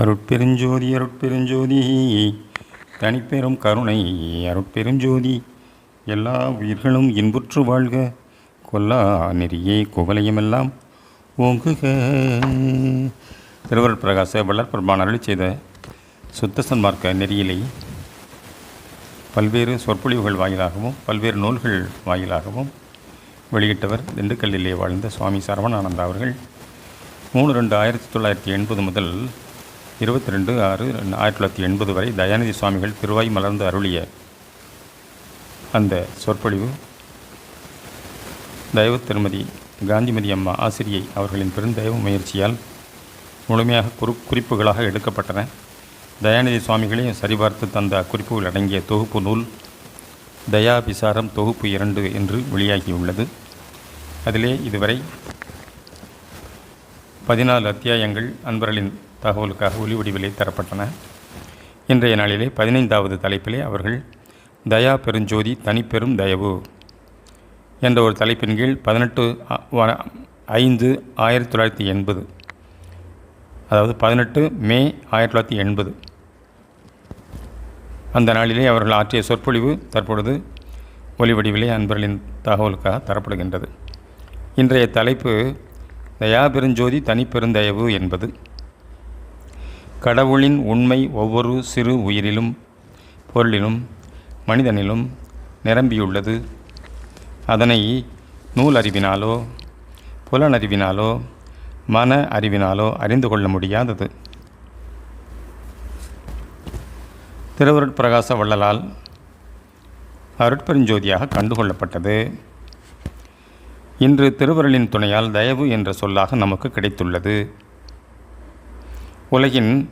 அருட்பெருஞ்சோதி அருட்பெருஞ்சோதி தனிப்பெரும் கருணை அருட்பெருஞ்சோதி. எல்லா உயிர்களும் இன்புற்று வாழ்க. கொல்லா நெறியே குவலையுமெல்லாம் ஓங்குக. திருவருட் பிரகாச வள்ளற்பெருமான் அருளி செய்த சுத்த சன்மார்க்க நெறியிலே பல்வேறு சொற்பொழிவுகள் வாயிலாகவும் பல்வேறு நூல்கள் வாயிலாகவும் வெளியிட்டவர் திண்டுக்கல்லிலே வாழ்ந்த சுவாமி சரவணானந்தா அவர்கள். மூணு ரெண்டு ஆயிரத்தி தொள்ளாயிரத்தி எண்பது முதல் இருபத்தி ரெண்டு ஆறு ஆயிரத்தி தொள்ளாயிரத்தி எண்பது வரை தயாநிதி சுவாமிகள் திருவாய் மலர்ந்து அருளிய அந்த சொற்பொழிவு தயவு திருமதி காந்திமதி அம்மா ஆசிரியை அவர்களின் பெருந்தயவு முயற்சியால் முழுமையாக குறி குறிப்புகளாக எடுக்கப்பட்டன. தயாநிதி சுவாமிகளே சரிபார்த்து தந்த அக்குறிப்புகள் அடங்கிய தொகுப்பு நூல் தயாபிசாரம் தொகுப்பு இரண்டு என்று வெளியாகியுள்ளது. அதிலே இதுவரை பதினாலு அத்தியாயங்கள் அன்பர்களின் தகவலுக்காக ஒலி வடிவிலே தரப்பட்டன. இன்றைய நாளிலே பதினைந்தாவது தலைப்பிலே அவர்கள் தயா பெருஞ்சோதி தனிப்பெரும் தயவு என்ற ஒரு தலைப்பின் கீழ் பதினெட்டு ஐந்து ஆயிரத்தி தொள்ளாயிரத்தி எண்பது. அதாவது பதினெட்டு மே ஆயிரத்தி தொள்ளாயிரத்தி எண்பது. அந்த நாளிலே அவர்கள் ஆற்றிய சொற்பொழிவு தற்பொழுது ஒலி வடிவிலே அன்பர்களின் தகவலுக்காக தரப்படுகின்றது. இன்றைய தலைப்பு தயா பெருஞ்சோதி தனிப்பெருந்தயவு என்பது. கடவுளின் உண்மை ஒவ்வொரு சிறு உயிரிலும் பொருளிலும் மனிதனிலும் நிரம்பியுள்ளது. அதனை நூல் அறிவினாலோ புலனறிவினாலோ மன அறிவினாலோ அறிந்து கொள்ள முடியாதது. திருவருட் பிரகாச வள்ளலால் அருட்பெருஞ்சோதியாக கண்டுகொள்ளப்பட்டது. இன்று திருவருளின் துணையால் தயவு என்ற சொல்லாக நமக்கு கிடைத்துள்ளது. உலகின்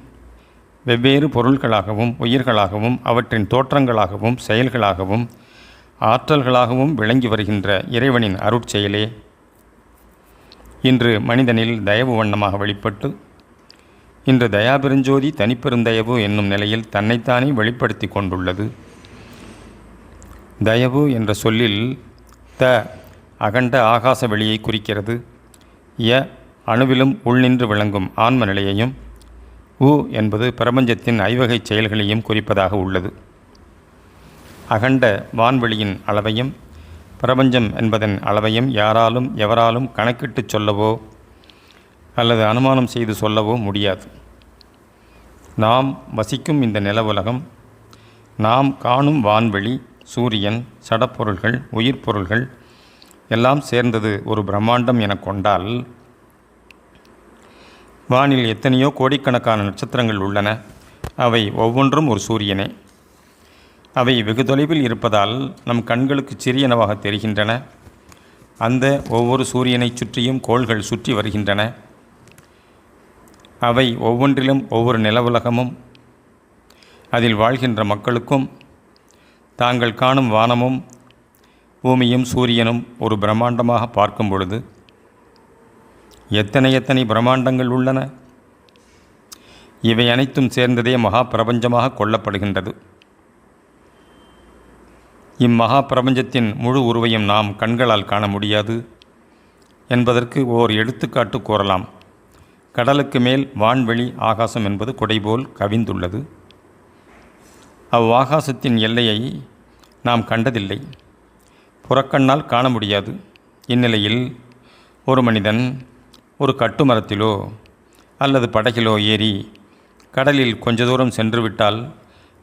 வெவ்வேறு பொருள்களாகவும் உயிர்களாகவும் அவற்றின் தோற்றங்களாகவும் செயல்களாகவும் ஆற்றல்களாகவும் விளங்கி வருகின்ற இறைவனின் அருட்செயலே இன்று மனிதனில் தயவு வண்ணமாக வெளிப்பட்டு இன்று தயாபெருஞ்சோதி தனிப்பெருந்தயவு என்னும் நிலையில் தன்னைத்தானே வெளிப்படுத்தி கொண்டுள்ளது. தயவு என்ற சொல்லில் த அகண்ட ஆகாச வெளியை குறிக்கிறது. ய அணுவிலும் உள்நின்று விளங்கும் ஆன்ம நிலையையும் உ என்பது பிரபஞ்சத்தின் ஐவகை செயல்களையும் குறிப்பதாக உள்ளது. அகண்ட வான்வெளியின் அளவையும் பிரபஞ்சம் என்பதன் அளவையும் யாராலும் எவராலும் கணக்கிட்டு சொல்லவோ அல்லது அனுமானம் செய்து சொல்லவோ முடியாது. நாம் வசிக்கும் இந்த நில உலகம் நாம் காணும் வான்வெளி சூரியன் சடப்பொருள்கள் உயிர்ப்பொருள்கள் எல்லாம் சேர்ந்தது ஒரு பிரம்மாண்டம் என கொண்டால் வானில் எத்தனையோ கோடிக்கணக்கான நட்சத்திரங்கள் உள்ளன. அவை ஒவ்வொன்றும் ஒரு சூரியனே. அவை வெகு தொலைவில் இருப்பதால் நம் கண்களுக்கு சிறியனவாக தெரிகின்றன. அந்த ஒவ்வொரு சூரியனைச் சுற்றியும் கோள்கள் சுற்றி வருகின்றன. அவை ஒவ்வொன்றிலும் ஒவ்வொரு நிலவுலகமும் அதில் வாழ்கின்ற மக்களுக்கும் தாங்கள் காணும் வானமும் பூமியும் சூரியனும் ஒரு பிரம்மாண்டமாக பார்க்கும் பொழுது எத்தனை எத்தனை பிரம்மாண்டங்கள் உள்ளன? இவை அனைத்தும் சேர்ந்ததே மகா பிரபஞ்சமாக கொள்ளப்படுகின்றது. இம்மகா பிரபஞ்சத்தின் முழு உருவையும் நாம் கண்களால் காண முடியாது என்பதற்கு ஓர் எடுத்துக்காட்டு கூறலாம். கடலுக்கு மேல் வான்வெளி ஆகாசம் என்பது குடைபோல் கவிந்துள்ளது. அவ்வாகாசத்தின் எல்லையை நாம் கண்டதில்லை. புறக்கண்ணால் காண முடியாது. இந்நிலையில் ஒரு மனிதன் ஒரு கட்டுமரத்திலோ அல்லது படகிலோ ஏறி கடலில் கொஞ்ச தூரம் சென்று விட்டால்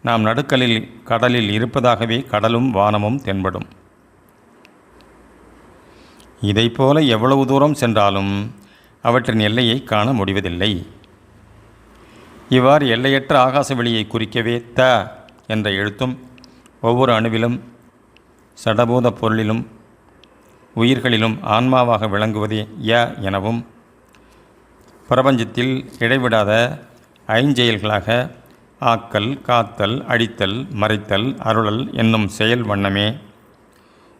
நாம் நடுக்கலில் கடலில் இருப்பதாகவே கடலும் வானமும் தென்படும். இதைப்போல எவ்வளவு தூரம் சென்றாலும் அவற்றின் எல்லையை காண முடிவதில்லை. இவ்வாறு எல்லையற்ற ஆகாச வெளியை குறிக்கவே த என்ற எழுத்தும் ஒவ்வொரு அணுவிலும் சடபூத பொருளிலும் உயிர்களிலும் ஆன்மாவாக விளங்குவதே ய எனவும் பிரபஞ்சத்தில் இடைவிடாத ஐஞ்செயல்களாக ஆக்கல் காத்தல் அடித்தல் மறைத்தல் அருளல் என்னும் செயல் வண்ணமே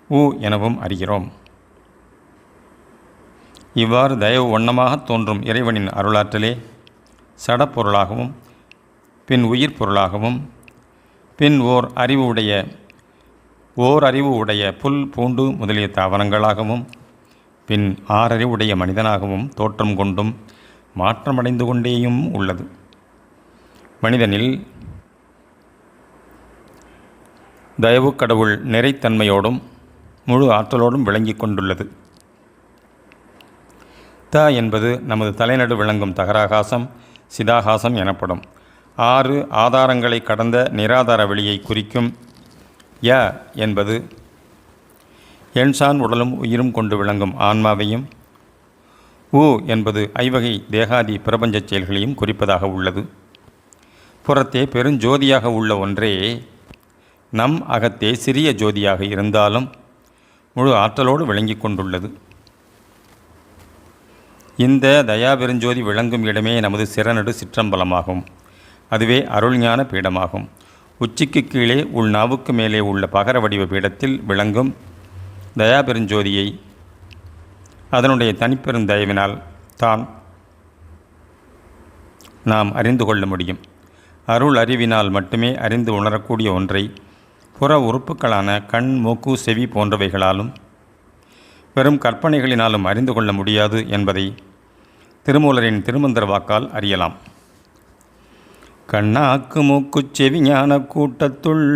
உ எனவும் அறிகிறோம். இவ்வாறு தயவு வண்ணமாக தோன்றும் இறைவனின் அருளாற்றலே சடப்பொருளாகவும் பின் உயிர் பொருளாகவும் பின் ஓர் அறிவு உடைய ஓர் அறிவு உடைய புல் பூண்டு முதலிய தாவரங்களாகவும் பின் ஆறறிவுடைய மனிதனாகவும் தோற்றம் கொண்டும் மாற்றமடைந்து கொண்டேயும் உள்ளது. மனிதனில் தயவு கடவுள் நிறைத்தன்மையோடும் முழு ஆற்றலோடும் விளங்கி கொண்டுள்ளது. த என்பது நமது தலைநடு விளங்கும் தகராகாசம் சிதாகாசம் எனப்படும். ஆறு ஆதாரங்களை கடந்த நிராதார வெளியை குறிக்கும். ய என்பது எண்சான் உடலும் உயிரும் கொண்டு விளங்கும் ஆன்மாவையும் உ என்பது ஐவகை தேகாதி பிரபஞ்சச் செயல்களையும் குறிப்பதாக உள்ளது. புறத்தே பெருஞ்சோதியாக உள்ள ஒன்றே நம் அகத்தே சிறிய ஜோதியாக இருந்தாலும் முழு ஆற்றலோடு விளங்கி கொண்டுள்ளது. இந்த தயாபெருஞ்சோதி விளங்கும் இடமே நமது சிறநடு சிற்றம்பலமாகும். அதுவே அருள்ஞான பீடமாகும். உச்சிக்கு கீழே உள் நாவுக்கு மேலே உள்ள பகர வடிவ பீடத்தில் விளங்கும் தயாபெருஞ்சோதியை அதனுடைய தனிப்பெருந்தயவினால் தான் நாம் அறிந்து கொள்ள முடியும். அருள் அறிவினால் மட்டுமே அறிந்து உணரக்கூடிய ஒன்றை புற உறுப்புகளான கண் மூக்கு செவி போன்றவைகளாலும் வெறும் கற்பனைகளினாலும் அறிந்து கொள்ள முடியாது என்பதை திருமூலரின் திருமந்திர வாக்கால் அறியலாம். கண்ணாக்கு மூக்குச் செவி ஞான கூட்டத்துள்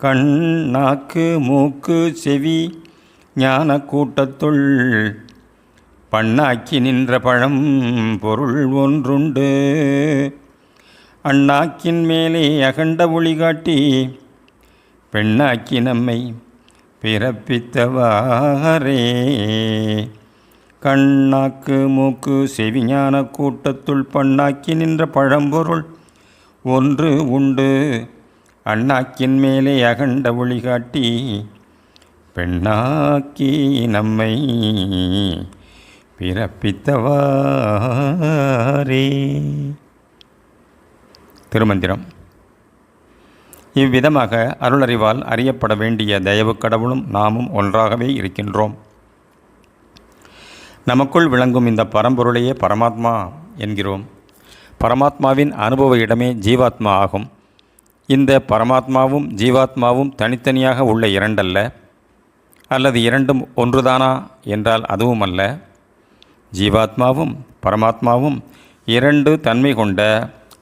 கண்ணாக்கு மூக்கு செவி ஞான கூட்டத்துள் பண்ணாக்கி நின்ற பழம் பொருள் ஒன்றுண்டு. அண்ணாக்கின் மேலே அகண்ட ஒளி காட்டி பெண்ணாக்கி நம்மை பிறப்பித்தவாரே கண்ணாக்கு மூக்கு செவிஞான கூட்டத்துள் பண்ணாக்கி நின்ற பழம்பொருள் ஒன்று உண்டு. அண்ணாக்கின் மேலே அகண்ட ஒளி காட்டி பெண்ணாக்கி நம்மை பிறப்பித்தவாரே திருமந்திரம். இவ்விதமாக அருளறிவால் அறியப்பட வேண்டிய தயவு கடவுளும் நாமும் ஒன்றாகவே இருக்கின்றோம். நமக்குள் விளங்கும் இந்த பரம்பொருளையே பரமாத்மா என்கிறோம். பரமாத்மாவின் அனுபவ இடமே ஜீவாத்மா ஆகும். இந்த பரமாத்மாவும் ஜீவாத்மாவும் தனித்தனியாக உள்ள இரண்டல்ல. அல்லது இரண்டும் ஒன்றுதானா என்றால் அதுவும் அல்ல ஜீவாத்மாவும் பரமாத்மாவும் இரண்டு தன்மை கொண்ட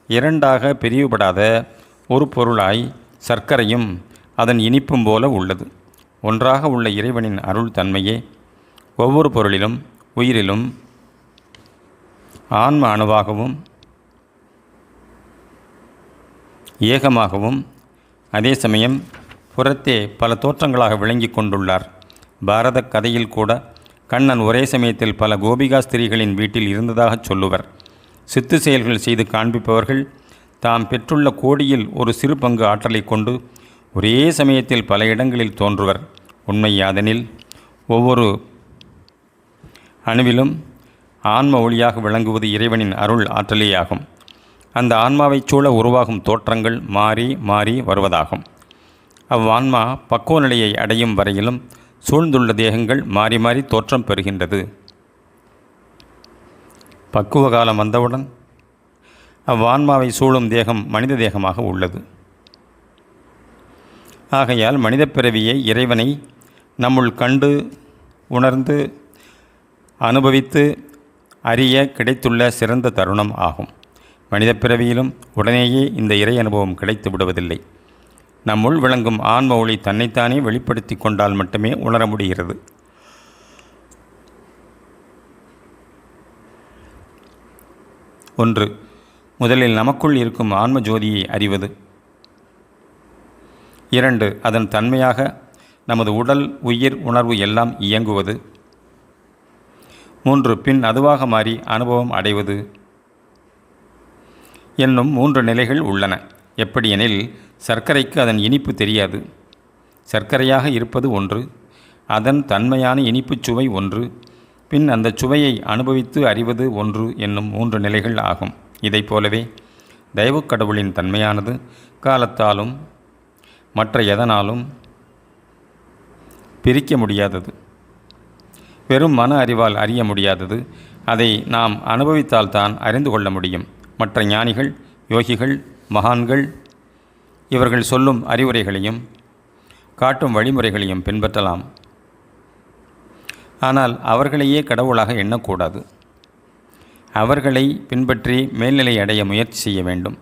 இரண்டாக பிரிவுபடாத ஒரு பொருளாய் சர்க்கரையும் அதன் இனிப்பும் போல உள்ளது. ஒன்றாக உள்ள இறைவனின் அருள் தன்மையே ஒவ்வொரு பொருளிலும் உயிரிலும் ஆன்ம அணுவாகவும் ஏகமாகவும் அதே சமயம் புறத்தே பல தோற்றங்களாக விளங்கி கொண்டுள்ளார். பாரத கதையில் கூட கண்ணன் ஒரே சமயத்தில் பல கோபிகா ஸ்திரீகளின் வீட்டில் இருந்ததாகச் சொல்லுவர். சித்து செயல்கள் செய்து காண்பிப்பவர்கள் தாம் பெற்றுள்ள கோடியில் ஒரு சிறு பங்கு ஆற்றலை கொண்டு ஒரே சமயத்தில் பல இடங்களில் தோன்றுவர். உண்மை யாதெனில் ஒவ்வொரு அணுவிலும் ஆன்ம ஒளியாக விளங்குவது இறைவனின் அருள் ஆற்றலேயாகும். அந்த ஆன்மாவைச் சூழ உருவாகும் தோற்றங்கள் மாறி மாறி வருவதாகும். அவ்வான்மா பக்குவ நிலையை அடையும் வரையிலும் சூழ்ந்துள்ள தேகங்கள் மாறி மாறி தோற்றம் பெறுகின்றது. பக்குவ காலம் வந்தவுடன் அவ்வான்மாவை சூழும் தேகம் மனித தேகமாக உள்ளது. ஆகையால் மனித பிறவியை இறைவனை நம்முள் கண்டு உணர்ந்து அனுபவித்து அறிய கிடைத்துள்ள சிறந்த தருணம் ஆகும். மனித பிறவியிலும் உடனேயே இந்த இறை அனுபவம் கிடைத்து விடுவதில்லை. நம்முள் விளங்கும் ஆன்ம ஒளி தன்னைத்தானே வெளிப்படுத்தி கொண்டால் மட்டுமே உணர முடிகிறது. ஒன்று முதலில் நமக்குள் இருக்கும் ஆன்ம ஜோதியை அறிவது. இரண்டு அதன் தன்மையாக நமது உடல் உயிர் உணர்வு எல்லாம் இயங்குவது. மூன்று பின் அதுவாக மாறி அனுபவம் அடைவது. என்னும் மூன்று நிலைகள் உள்ளன. எப்படியெனில் சர்க்கரைக்கு அதன் இனிப்பு தெரியாது. சர்க்கரையாக இருப்பது ஒன்று அதன் தன்மையான இனிப்புச் சுவை ஒன்று பின் அந்த சுவையை அனுபவித்து அறிவது ஒன்று என்னும் மூன்று நிலைகள் ஆகும். இதைப் போலவே தெய்வக் கடவுளின் தன்மையானது காலத்தாலும் மற்ற எதனாலும் பிரிக்க முடியாதது. வெறும் மன அறிவால் அறிய முடியாதது அதை நாம் அனுபவித்தால்தான் அறிந்து கொள்ள முடியும். மற்ற ஞானிகள் யோகிகள் மகான்கள் இவர்கள் சொல்லும் அறிவுரைகளையும் காட்டும் வழிமுறைகளையும் பின்பற்றலாம். ஆனால் அவர்களையே கடவுளாக எண்ணக்கூடாது. அவர்களை பின்பற்றி மேல்நிலை அடைய முயற்சி செய்ய வேண்டும்.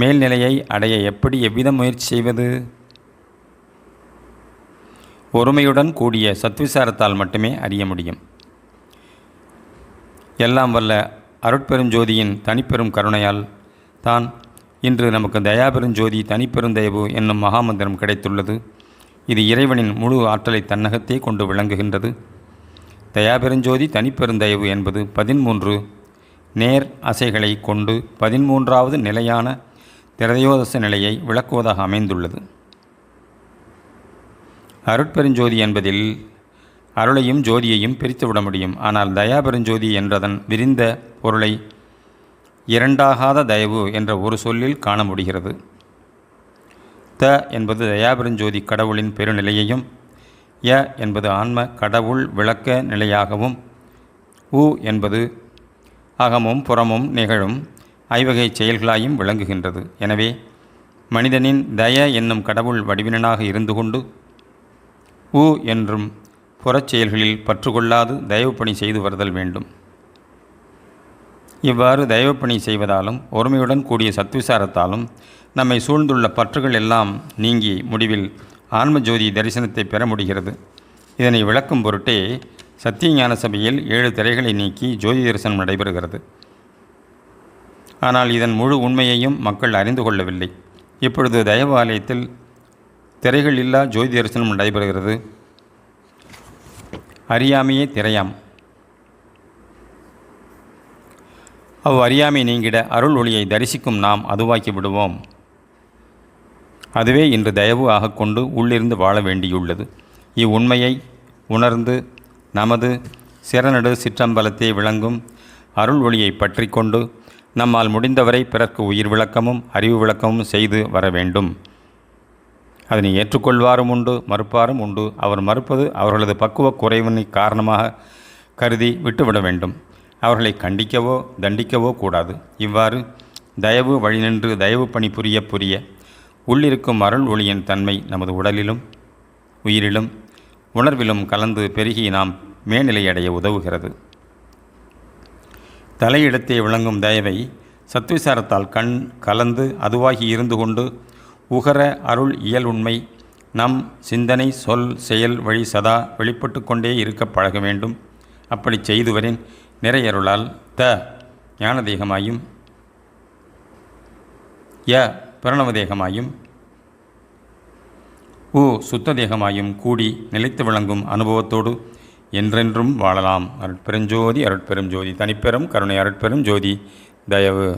மேல்நிலையை அடைய எப்படி எவ்விதம் முயற்சி செய்வது? ஒருமையுடன் கூடிய சத்விசாரத்தால் மட்டுமே அறிய முடியும். எல்லாம் வல்ல அருட்பெருஞ்சோதியின் தனிப்பெரும் கருணையால் தான் இன்று நமக்கு தயாபெருஞ்சோதி தனிப்பெருந்தயவு என்னும் மகாமந்திரம் கிடைத்துள்ளது. இது இறைவனின் முழு ஆற்றலை தன்னகத்தே கொண்டு விளங்குகின்றது. தயாபெருஞ்சோதி தனிப்பெருந்தயவு என்பது பதிமூன்று நேர் அசைகளை கொண்டு பதிமூன்றாவது நிலையான திரதயோதச நிலையை விளக்குவதாக அமைந்துள்ளது. அருட்பெருஞ்சோதி என்பதில் அருளையும் ஜோதியையும் பிரித்துவிட முடியும். ஆனால் தயாபெருஞ்சோதி என்றதன் விரிந்த பொருளை இரண்டாகாத தயவு என்ற ஒரு சொல்லில் காண முடிகிறது. த என்பது தயாபெருஞ்சோதி கடவுளின் பெருநிலையையும் ய என்பது ஆன்ம கடவுள் விளக்க நிலையாகவும் உ என்பது அகமும் புறமும் நிகழும் ஐவகை செயல்களாயும் விளங்குகின்றது. எனவே மனிதனின் தய என்னும் கடவுள் வடிவினனாக இருந்து கொண்டு உ என்றும் புறச் செயல்களில் பற்றுக்கொள்ளாது தயவுப்பணி செய்து வருதல் வேண்டும். இவ்வாறு தெய்வப்பணி செய்வதாலும் ஒருமையுடன் கூடிய சத்விசாரத்தாலும் நம்மை சூழ்ந்துள்ள பற்றுகள் எல்லாம் நீங்கி முடிவில் ஆன்ம ஜோதி தரிசனத்தை பெற முடிகிறது. இதனை விளக்கும் பொருட்டே சத்தியஞான சபையில் ஏழு திரைகளை நீக்கி ஜோதி தரிசனம் நடைபெறுகிறது. ஆனால் இதன் முழு உண்மையையும் மக்கள் அறிந்து கொள்ளவில்லை. இப்பொழுது தயவு ஆலயத்தில் திரைகள் இல்லா ஜோதி தரிசனம் நடைபெறுகிறது. அறியாமையே திரையாம். அவ் அறியாமை நீங்கிட அருள் ஒளியை தரிசிக்கும் நாம் அதுவாக்கி விடுவோம். அதுவே இன்று தயவு ஆகக்கொண்டு உள்ளிருந்து வாழ வேண்டியுள்ளது. இவ்வுண்மையை உணர்ந்து நமது சிறநடு சிற்றம்பலத்தை விளங்கும் அருள் ஒளியை பற்றி கொண்டு நம்மால் முடிந்தவரை பிறர்க்கு உயிர் விளக்கமும் அறிவு விளக்கமும் செய்து வர வேண்டும். அதனை ஏற்றுக்கொள்வாரும் உண்டு மறுப்பாரும் உண்டு. அவர் மறுப்பது அவர்களது பக்குவ குறைவினை காரணமாக கருதி விட்டுவிட வேண்டும். அவர்களை கண்டிக்கவோ தண்டிக்கவோ கூடாது. இவ்வாறு தயவு வழிநின்று தயவு பணி புரிய புரிய உள்ளிருக்கும் அருள் ஒளியின் தன்மை நமது உடலிலும் உயிரிலும் உணர்விலும் கலந்து பெருகி நாம் மேல்நிலையடைய உதவுகிறது. தலையிடத்தே விளங்கும் தயவை சத்விசாரத்தால் கண் கலந்து அதுவாகி இருந்து கொண்டு உகர அருள் இயல் உண்மை நம் சிந்தனை சொல் செயல் வழி சதா வெளிப்பட்டு கொண்டே இருக்க பழக வேண்டும். அப்படி செய்துவரின் நிறையருளால் த ஞான தேகமாயும் ய பிரணவ தேகமாயும் உ சுத்த தேகமாயும் கூடி நிலைத்து விளங்கும் அனுபவத்தோடு என்றென்றும் வாழலாம். அருட்பெருஞ்சோதி அருட்பெரும் ஜோதி தனிப்பெரும் கருணை அருட்பெரும் ஜோதி தயவு.